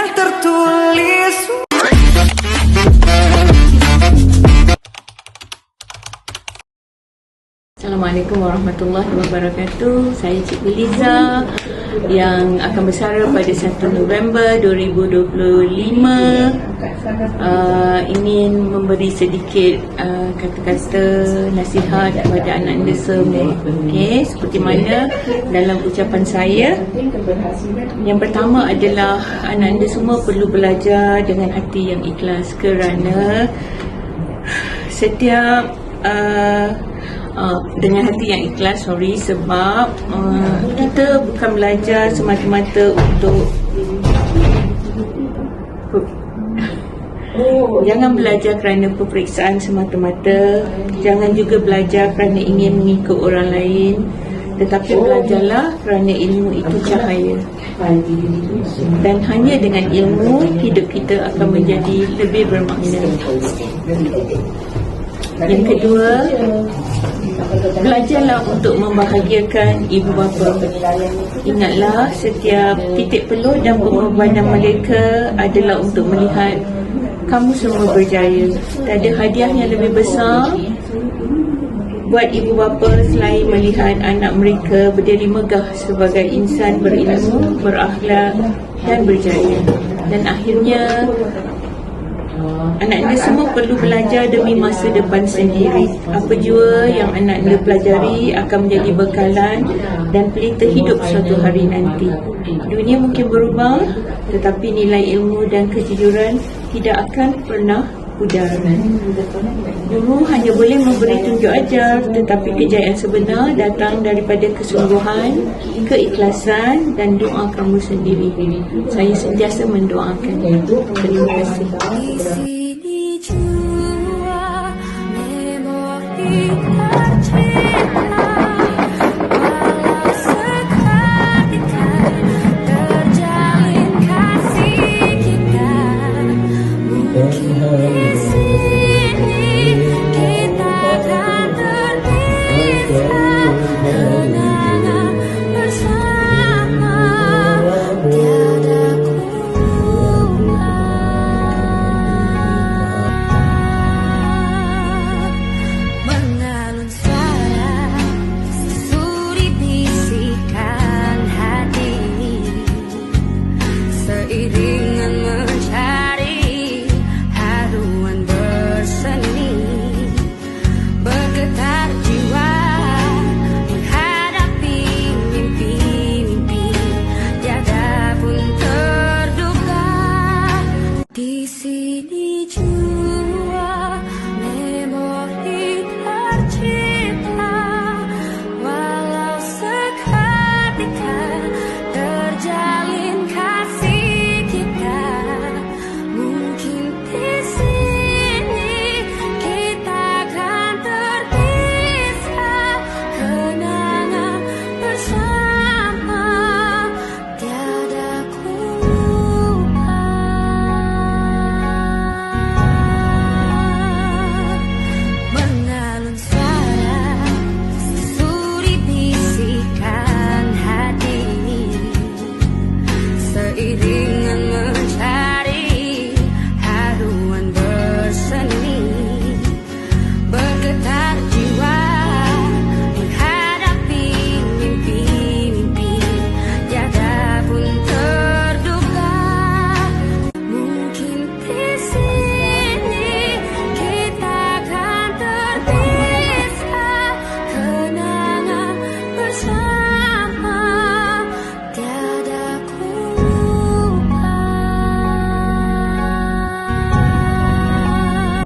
yang tertulis Assalamualaikum warahmatullahi wabarakatuh. Saya Cikgu Liza yang akan bersara pada 1 November 2025. Uh, ingin memberi sedikit uh, kata-kata nasihat kepada anak anda semua. Okey, seperti mana dalam ucapan saya. Yang pertama adalah anak anda semua perlu belajar dengan hati yang ikhlas kerana setiap uh, uh, dengan hati yang ikhlas sorry sebab uh, kita bukan belajar semata-mata untuk Jangan belajar kerana peperiksaan semata-mata. Jangan juga belajar kerana ingin mengikut orang lain. Tetapi belajarlah kerana ilmu itu cahaya. Dan hanya dengan ilmu Hidup kita akan menjadi lebih bermakna Yang kedua Belajarlah untuk membahagiakan ibu bapa. Ingatlah setiap titik peluh dan pengorbanan mereka adalah untuk melihat kamu semua berjaya. Tak ada hadiah yang lebih besar buat ibu bapa selain melihat anak mereka berdiri megah sebagai insan berilmu, berakhlak dan berjaya. Dan akhirnya Anak anda semua perlu belajar demi masa depan sendiri. Apa jua yang anak anda pelajari akan menjadi bekalan dan pelita hidup suatu hari nanti. Dunia mungkin berubah, tetapi nilai ilmu dan kejujuran tidak akan pernah pudar. Guru hanya boleh memberi tunjuk ajar, tetapi kejayaan sebenar datang daripada kesungguhan, keikhlasan dan doa kamu sendiri. Saya sentiasa mendoakan. Terima kasih. memori tercipta dengan mencari haruan berseni. Bergetar jiwa menghadapi mimpi-mimpi tiada pun terduga. Di sini